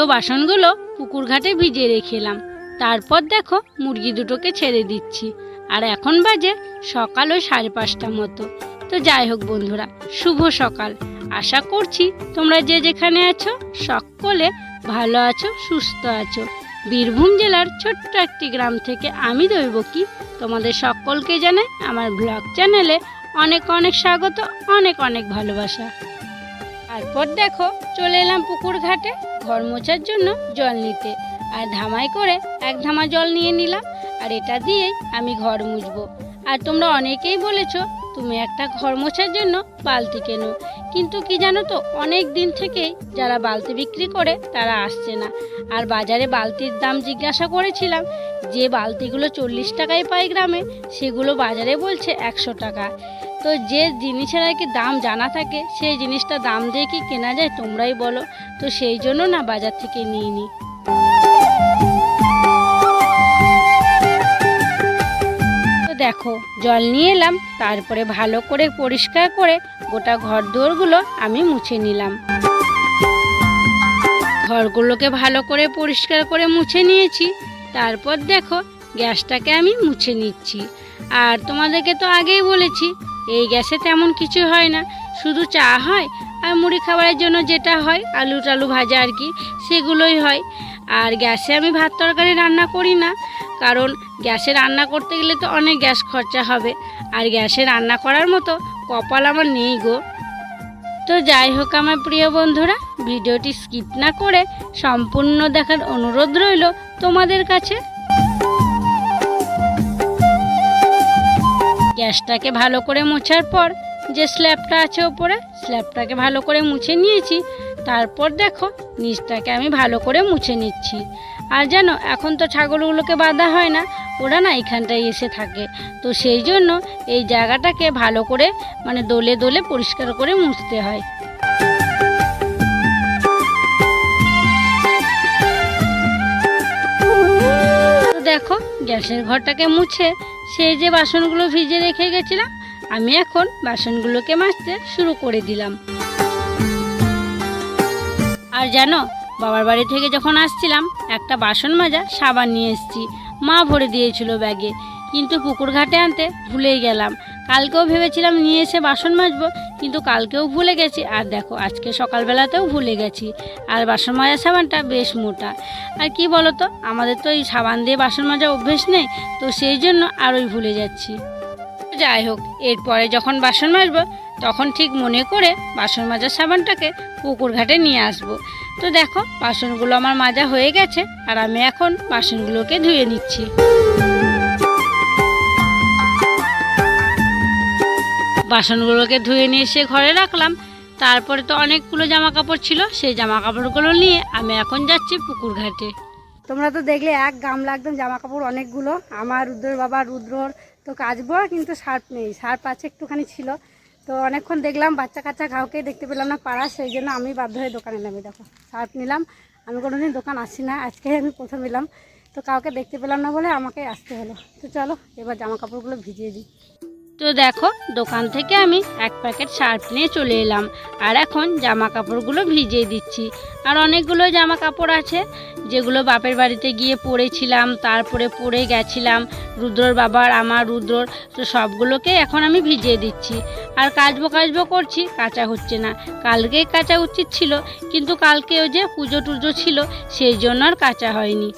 উঠো বাসনগুলো পুকুর ঘাটে ভিজিয়ে রেখে এলাম তারপর দেখো মুরগি দুটোকে ছেড়ে দিচ্ছি। আর এখন বাজে সকাল ওই সাড়ে পাঁচটা মতো। তো যাই হোক বন্ধুরা, শুভ সকাল। আশা করছি তোমরা যে যেখানে আছো সকলে ভালো আছো, সুস্থ আছো। বীরভূম জেলার ছোট্ট একটি গ্রাম থেকে আমি দৈবকী। তোমাদের সকলকে জানাই আমার ব্লগ চ্যানেলে অনেক অনেক স্বাগত, অনেক অনেক ভালোবাসা। তারপর দেখো চলে এলাম পুকুর ঘাটে। ঘর মোছার জন্য জল নিতে। আর ধামাই করে এক ধামা জল নিয়ে নিলাম। আর এটা দিয়েই আমি ঘর মুছবো। আর তোমরা অনেকেই বলেছ, তুমি একটা ঘর মোছার জন্য বালতি কেনো। কিন্তু কি জানো তো, অনেক দিন থেকেই যারা বালতি বিক্রি করে তারা আসছে না। আর বাজারে বালতির দাম জিজ্ঞাসা করেছিলাম, যে বালতিগুলো চল্লিশ টাকায় পাই গ্রামে, সেগুলো বাজারে বলছে একশো টাকা। তো যে জিনিসের আর কি দাম জানা থাকে, সেই জিনিসটা দাম দিয়ে কি কেনা যায় তোমরাই বলো। তো সেই জন্য না বাজার থেকে নিয়ে নিই দেখো, জল নিয়ে এলাম, তারপরে ভালো করে পরিষ্কার করে গোটা ঘর দুয়ারগুলো আমি মুছে নিলাম। ঘরগুলোকে ভালো করে পরিষ্কার করে মুছে নিয়েছি। তারপর দেখো, গ্যাসটাকে আমি মুছে নিচ্ছি। আর তোমাদেরকে তো আগেই বলেছি, এই গ্যাসে তেমন কিছু হয় না। শুধু চা হয় আর মুড়ি খাবারের জন্য যেটা হয়, আলু টালু ভাজা আর কি, সেগুলোই হয়। আর গ্যাসে আমি ভাত তরকারি রান্না করি না, কারণ গ্যাসে রান্না করতে গেলে তো অনেক গ্যাস খরচা হবে। আর গ্যাসে রান্না করার মতো কপাল আমার নেই গো। তো যাই হোক আমার প্রিয় বন্ধুরা, ভিডিওটি স্কিপ না করে সম্পূর্ণ দেখার অনুরোধ রইল তোমাদের কাছে। গ্যাসটাকে ভালো করে মোছার পর যে স্ল্যাবটা আছে ওপরে, স্ল্যাবটাকে ভালো করে মুছে নিয়েছি। তারপর দেখো, নিচটাকে আমি ভালো করে মুছে নিচ্ছি। আর যেন এখন তো ছাগলগুলোকে বাঁধা হয় না, ওরা না এখানটায় এসে থাকে। তো সেই জন্য এই জায়গাটাকে ভালো করে মানে দোলে দোলে পরিষ্কার করে মুছতে হয়। দেখো, গ্যাসের ঘরটাকে মুছে, সেই যে বাসনগুলো ভিজে রেখে গেছিলাম আমি এখন বাসনগুলোকে মাজতে শুরু করে দিলাম। আর জানো, বাবার বাড়ি থেকে যখন আসছিলাম, একটা বাসন মাজা সাবান নিয়ে এসেছি। মা ভরে দিয়েছিল ব্যাগে। কিন্তু পুকুর ঘাটে আনতে ভুলেই গেলাম। কালকেও ভেবেছিলাম নিয়ে এসে বাসন মাজবো, কিন্তু কালকেও ভুলে গেছি। আর দেখো, আজকে সকালবেলাতেও ভুলে গেছি। আর বাসন মাজা সাবানটা বেশ মোটা। আর কি বলো তো আমাদের তো এই সাবান দিয়ে বাসন মাজা অভ্যেস নেই, তো সেই জন্য আরোই ভুলে যাচ্ছি। যাই হোক, এরপরে যখন বাসন মাজবো, তখন ঠিক মনে করে বাসন মাজার সাবানটাকে পুকুর ঘাটে নিয়ে আসব। তো দেখো, বাসনগুলো আমার মাজা হয়ে গেছে, আর আমি এখন বাসনগুলোকে ধুয়ে নিচ্ছি। বাসনগুলোকে ধুয়ে নিয়ে এসে ঘরে রাখলাম। তারপরে তো অনেকগুলো জামা কাপড় ছিল, সেই জামা কাপড়গুলো নিয়ে আমি এখন যাচ্ছি পুকুর ঘাটে। তোমরা তো দেখলে এক গামলা একদম জামা কাপড় অনেকগুলো। আমার রুদ্রর বাবা রুদ্রর তো কাচবো, কিন্তু সার্প নেই। সার্প আছে একটুখানি ছিল। তো অনেকক্ষণ দেখলাম বাচ্চা কাচ্চা কাউকে দেখতে পেলাম না পাড়া, সেই জন্য আমি বাধ্য হয়ে দোকানে নামি। দেখো সার্প নিলাম। আমি কোনোদিন দোকান আসি না, আজকে আমি প্রথম এলাম। তো কাউকে দেখতে পেলাম না বলে আমাকে আসতে হলো। তো চলো, এবার জামা কাপড়গুলো ভিজিয়ে দিই। তো দেখো, দোকান থেকে আমি এক প্যাকেট সার্ফ নিয়ে চলে এলাম। আর এখন জামা কাপড়গুলো ভিজিয়ে দিচ্ছি। আর অনেকগুলো জামা কাপড় আছে, যেগুলো বাপের বাড়িতে গিয়ে পরেছিলাম তারপরে পরে গেছিলাম, রুদ্রর বাবার আমার রুদ্রর, তো সবগুলোকে এখন আমি ভিজিয়ে দিচ্ছি। আর কাচবো কাচবো করছি, কাঁচা হচ্ছে না। কালকেই কাঁচা উচিত ছিল, কিন্তু কালকেও যে পুজো টুজো ছিল, সেই জন্য আর কাঁচা হয়নি।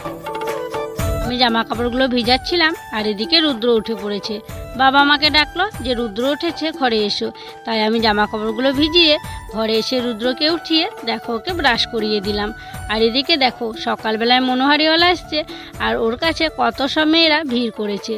আমি জামা কাপড়গুলো ভিজাচ্ছিলাম, আর এদিকে রুদ্র উঠে পড়েছে। বাবা আমাকে ডাকলো যে, রুদ্র উঠেছে, ঘরে এসো। তাই আমি জামা কাপড়গুলো ভিজিয়ে ঘরে এসে রুদ্রকে উঠিয়ে দেখো, ওকে ব্রাশ করিয়ে দিলাম। আর এদিকে দেখো, সকালবেলায় মনোহারিওয়ালা আসছে আর ওর কাছে কত সব মেয়েরা ভিড় করেছে।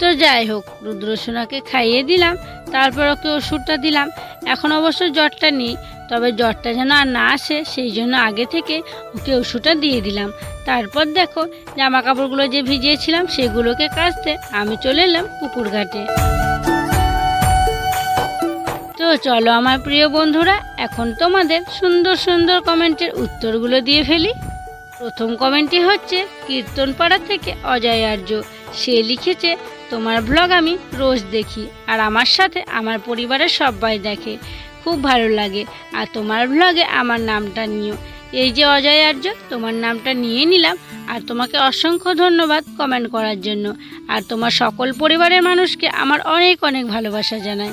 তো যাই হোক, রুদ্রসোনাকে খাইয়ে দিলাম, তারপর ওকে ওষুধটা দিলাম। এখন অবশ্য জ্বরটা নেই তবে জ্বরটা যেন আর না আসে, সেই জন্য আগে থেকে ওকে ওষুধটা দিয়ে দিলাম। তারপর দেখো জামা কাপড়গুলো যে ভিজিয়েছিলাম, সেগুলোকে কাচতে আমি চলে এলাম পুকুর ঘাটে। তো চলো আমার প্রিয় বন্ধুরা, এখন তোমাদের সুন্দর সুন্দর কমেন্টের উত্তরগুলো দিয়ে ফেলি। প্রথম কমেন্টটি হচ্ছে, কীর্তনপাড়া থেকে অজয় আর্য। সে লিখেছে, তোমার ব্লগ আমি রোজ দেখি, আর আমার সাথে আমার পরিবারের সবাই দেখে। খুব ভালো লাগে। আর তোমার ব্লগে আমার নামটা নিও। এই যে অজয় আর্য, তোমার নামটা নিয়ে নিলাম। আর তোমাকে অসংখ্য ধন্যবাদ কমেন্ট করার জন্য। আর তোমার সকল পরিবারের মানুষকে আমার অনেক অনেক ভালোবাসা জানাই।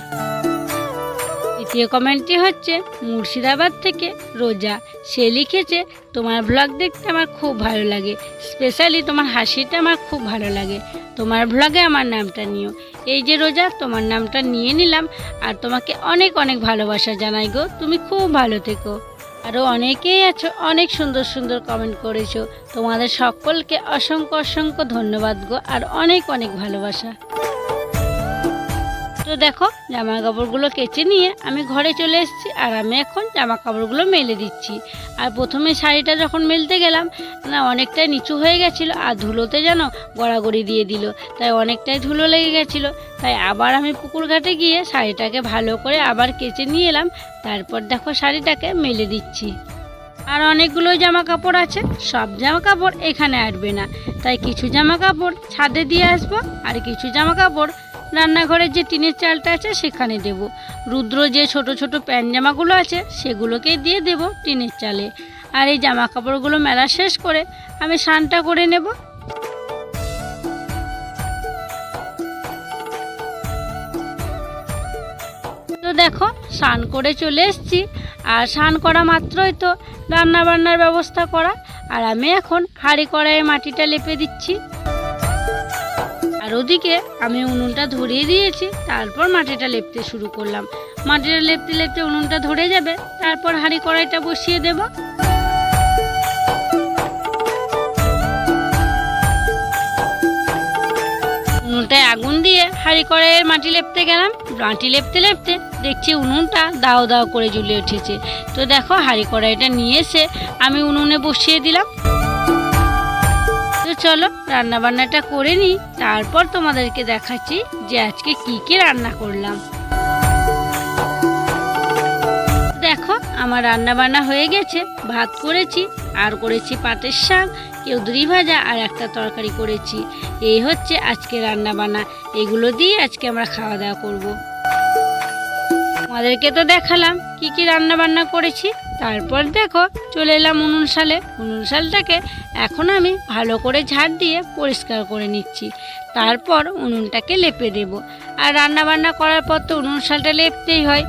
দ্বিতীয় কমেন্টটি হচ্ছে, মুর্শিদাবাদ থেকে রোজা। সে লিখেছে, তোমার ব্লগ দেখতে আমার খুব ভালো লাগে। স্পেশালি তোমার হাসিটা আমার খুব ভালো লাগে। তোমার ব্লগে আমার নামটা নিও। এই যে রোজা, তোমার নামটা নিয়ে নিলাম। আর তোমাকে অনেক অনেক ভালোবাসা জানাই গো। তুমি খুব ভালো থেকো। আরও অনেকেই আছো, অনেক সুন্দর সুন্দর কমেন্ট করেছ। তোমাদের সকলকে অসংখ্য অসংখ্য ধন্যবাদ গো। আর অনেক অনেক ভালোবাসা। তো দেখো জামা কাপড়গুলো কেচে নিয়ে আমি ঘরে চলে এসেছি আর আমি এখন জামা কাপড়গুলো মেলে দিচ্ছি। আর প্রথমে শাড়িটা যখন মেলতে গেলাম, না অনেকটাই নিচু হয়ে গেছিল আর ধুলোতে যেন গড়াগড়ি দিয়ে দিল। তাই অনেকটাই ধুলো লেগে গেছিল। তাই আবার আমি পুকুর ঘাটে গিয়ে শাড়িটাকে ভালো করে আবার কেচে নিয়ে এলাম। তারপর দেখো শাড়িটাকে মেলে দিচ্ছি। আর অনেকগুলো জামা কাপড় আছে, সব জামা কাপড় এখানে আসবে না। তাই কিছু জামা কাপড় ছাদে দিয়ে আসব আর কিছু জামা কাপড় রান্নাঘরের যে টিনের চালটা আছে সেখানে দেব। রুদ্র যে ছোট ছোট প্যান্ট জামাগুলো আছে সেগুলোকে দিয়ে দেব টিনের চালে। আর এই জামা কাপড়গুলো মেলা শেষ করে আমি স্নানটা করে নেব। তো দেখো, স্নান করে চলে এসেছি। আর স্নান করা মাত্রই তো রান্না বান্নার ব্যবস্থা করা। আর আমি এখন হাঁড়ি কড়াইয়ে মাটিটা লেপে দিচ্ছি। আর ওদিকে আমি উনুনটা ধরিয়ে দিয়েছি, তারপর মাটিটা লেপতে শুরু করলাম। মাটিটা লেপতে লেপতে উনুনটা ধরে যাবে, তারপর হাঁড়ি কড়াইটা বসিয়ে দেব। উনুনটায় আগুন দিয়ে হাঁড়ি কড়াইয়ের মাটি লেপতে গেলাম। মাটি লেপতে লেপতে দেখছি উনুনটা দাও দাও করে জ্বলে উঠেছে। তো দেখো, হাঁড়ি কড়াইটা নিয়ে এসে আমি উনুনে বসিয়ে দিলাম। চলো রান্না বান্নাটা করে নিই, তারপর তোমাদেরকে দেখাচ্ছি যে আজকে কি কি রান্না করলাম দেখো, আমার রান্না বান্না হয়ে গেছে, ভাত করেছি, আর করেছি পাটের শাক কেউদুরি ভাজা, আর একটা তরকারি করেছি এই হচ্ছে আজকে রান্না বান্না এগুলো দিয়ে আজকে আমরা খাওয়া দাওয়া করব। তোমাদেরকে তো দেখালাম কি কি রান্না বান্না করেছি। তারপর দেখো, চলে এলাম উনুন সালে উনুন শালটাকে এখন আমি ভালো করে ঝাড় দিয়ে পরিষ্কার করে নিচ্ছি। তারপর উনুনটাকে লেপে দেব। আর রান্না বান্না করার পর তো উনুন শালটা লেপতেই হয়।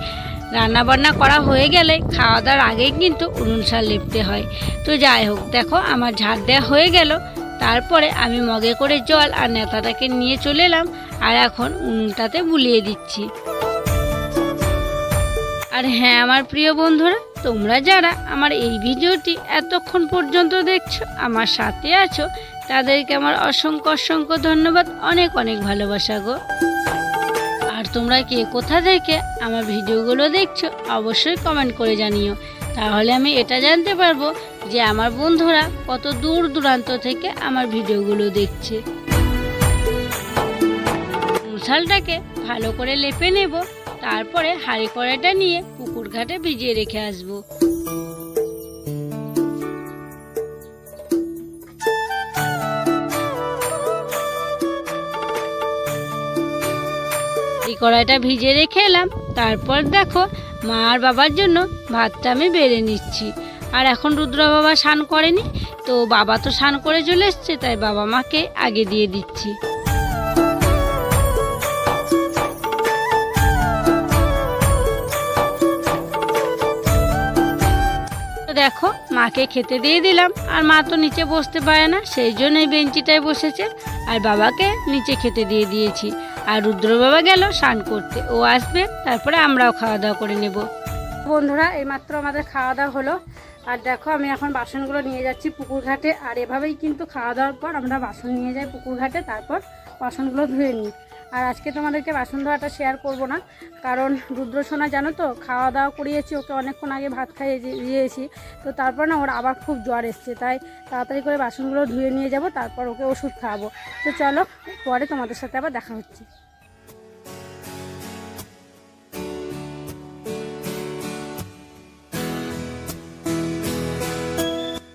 রান্না বান্না করা হয়ে গেলে খাওয়া দাওয়ার আগেই কিন্তু উনুন শাল লেপতে হয়। তো যাই হোক, দেখো আমার ঝাড় দেওয়া হয়ে গেল। তারপরে আমি মগে করে জল আর নেতাটাকে নিয়ে চলে এলাম। আর এখন উনুনটাতে বুলিয়ে দিচ্ছি। আর হ্যাঁ আমার প্রিয় বন্ধুরা, তোমরা যারা আমার এই ভিডিওটি এতক্ষণ পর্যন্ত দেখছ, আমার সাথে আছো, তাদেরকে আমার অসংখ্য অসংখ্য ধন্যবাদ, অনেক অনেক ভালোবাসা গো। আর তোমরা কে কোথা থেকে আমার ভিডিওগুলো দেখছ, অবশ্যই কমেন্ট করে জানিও। তাহলে আমি এটা জানতে পারব যে আমার বন্ধুরা কত দূর দূরান্ত থেকে আমার ভিডিওগুলো দেখছে। মশালটাকে ভালো করে লেপে নেব তারপরে হাঁড়ি কড়াইটা নিয়ে পুকুর ঘাটে ভিজিয়ে রেখে আসব। কড়াইটা ভিজে রেখে এলাম। তারপর দেখো, মা আর বাবার জন্য ভাতটা আমি বেড়ে নিচ্ছি। আর এখন রুদ্র বাবা স্নান করেনি, তো বাবা তো স্নান করে চলে এসছে, তাই বাবা মাকে আগে দিয়ে দিচ্ছি। মাকে খেতে দিয়ে দিলাম। আর মা তো নিচে বসতে পারে না, সেই জন্য এই বেঞ্চিটায় বসেছে। আর বাবাকে নিচে খেতে দিয়ে দিয়েছি। আর রুদ্র বাবা গেল স্নান করতে। ও আসবে, তারপরে আমরাও খাওয়া দাওয়া করে নেব। বন্ধুরা, এইমাত্র আমাদের খাওয়া দাওয়া হলো। আর দেখো, আমি এখন বাসনগুলো নিয়ে যাচ্ছি পুকুর ঘাটে। আর এভাবেই কিন্তু খাওয়া দাওয়ার পর আমরা বাসন নিয়ে যাই পুকুর ঘাটে, তারপর বাসনগুলো ধুয়ে নিই। আর আজকে তোমাদেরকে বাসন ধোয়াটা শেয়ার করব না। কারণ রুদ্রসোনা জানো তো, খাওয়া দাওয়া করিয়েছি, ওকে অনেকক্ষণ আগে ভাত খাইয়ে দিয়েছি। তো তারপর না, ওর আবার খুব জ্বর এসছে। তাই তাড়াতাড়ি করে বাসনগুলো ধুয়ে নিয়ে যাব, তারপর ওকে ওষুধ খাওয়াবো। তো চলো, পরে তোমাদের সাথে আবার দেখা হচ্ছে।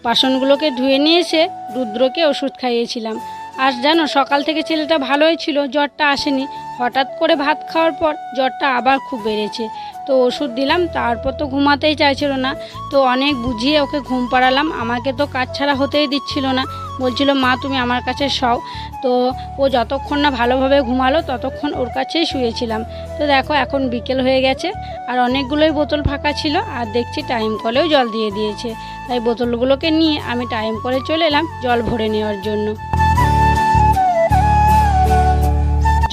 বাসনগুলোকে ধুয়ে নিয়ে এসে রুদ্রকে ওষুধ খাইয়েছিলাম। আর জানো সকাল থেকে ছেলেটা ভালোই ছিল, জ্বরটা আসেনি। হঠাৎ করে ভাত খাওয়ার পর জ্বরটা আবার খুব বেড়েছে। তো ওষুধ দিলাম, তারপর তো ঘুমাতেই চাইছিল না। তো অনেক বুঝিয়ে ওকে ঘুম পাড়ালাম। আমাকে তো কাজ ছাড়া হতেই দিচ্ছিল না। বলছিল, মা, তুমি আমার কাছে শও। তো ও যতক্ষণ না ভালোভাবে ঘুমালো, ততক্ষণ ওর কাছেই শুয়েছিলাম। তো দেখো, এখন বিকেল হয়ে গেছে, আর অনেকগুলোই বোতল ফাঁকা ছিল, আর দেখছি টাইম কলেও জল দিয়ে দিয়েছে। তাই বোতলগুলোকে নিয়ে আমি টাইম কলে চলে এলাম জল ভরে নেওয়ার জন্য।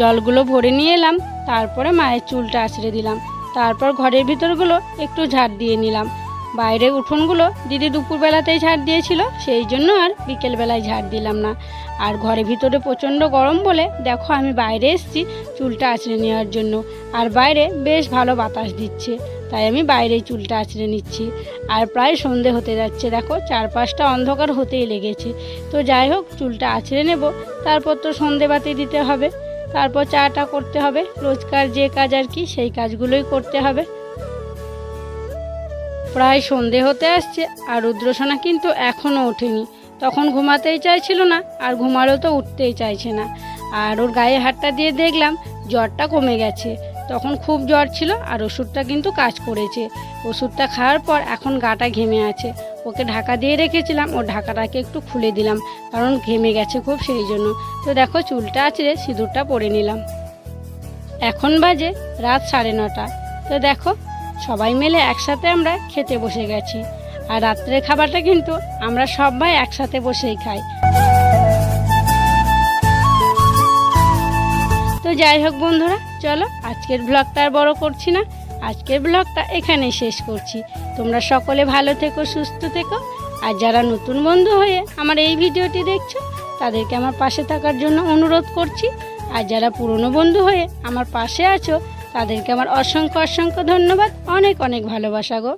জলগুলো ভরে নিয়ে এলাম, তারপরে মায়ের চুলটা আছড়ে দিলাম। তারপর ঘরের ভিতরগুলো একটু ঝাড় দিয়ে নিলাম। বাইরে উঠোনগুলো দিদি দুপুরবেলাতেই ঝাড় দিয়েছিল, সেই জন্য আর বিকেলবেলায় ঝাড় দিলাম না। আর ঘরের ভিতরে প্রচণ্ড গরম বলে, দেখো আমি বাইরে এসেছি চুলটা আছড়ে নেওয়ার জন্য। আর বাইরে বেশ ভালো বাতাস দিচ্ছে, তাই আমি বাইরেই চুলটা আছড়ে নিচ্ছি। আর প্রায় সন্ধে হতে যাচ্ছে, দেখো চারপাশটা অন্ধকার হতেই লেগেছে। তো যাই হোক, চুলটা আছড়ে নেব, তারপর তো সন্ধে বাতি দিতে হবে। তারপর চাটা করতে হবে। রোজকার যে কাজ আর কি, সেই কাজগুলোই করতে হবে। প্রায় সন্ধে হতে আসছে আর রুদ্রসোনা কিন্তু এখনও ওঠেনি। তখন ঘুমাতেই চাইছিল না আর ঘুমালেও তো উঠতেই চাইছে না। আর ওর গায়ে হাতটা দিয়ে দেখলাম জ্বরটা কমে গেছে। তখন খুব জ্বর ছিল আর ওষুধটা কিন্তু কাজ করেছে। ওষুধটা খাওয়ার পর এখন গাটা ঘেমে আছে। ওকে ঢাকা দিয়ে রেখেছিলাম, ও ঢাকাটাকে একটু খুলে দিলাম, কারণ ঘেমে গেছে খুব সেই জন্য। তো দেখো চুলটা আছড়ে সিঁদুরটা পরে নিলাম। এখন বাজে রাত সাড়ে নটা। তো দেখো, সবাই মিলে একসাথে আমরা খেতে বসে গেছি। আর রাত্রের খাবারটা কিন্তু আমরা সবাই একসাথে বসেই খাই। তো যাই হোক বন্ধুরা, চলো আজকের ব্লগটা আর বড় করছি না। আজকের ব্লগটা এখানে শেষ করছি। তোমরা সকলে ভালো থেকো, সুস্থ থেকো। আর যারা নতুন বন্ধু হয়ে আমার এই ভিডিওটি দেখছ, তাদেরকে আমার পাশে থাকার জন্য অনুরোধ করছি। আর যারা পুরনো বন্ধু হয়ে আমার পাশে আছো, তাদেরকে আমার অসংখ্য অসংখ্য ধন্যবাদ। অনেক অনেক ভালোবাসা গো।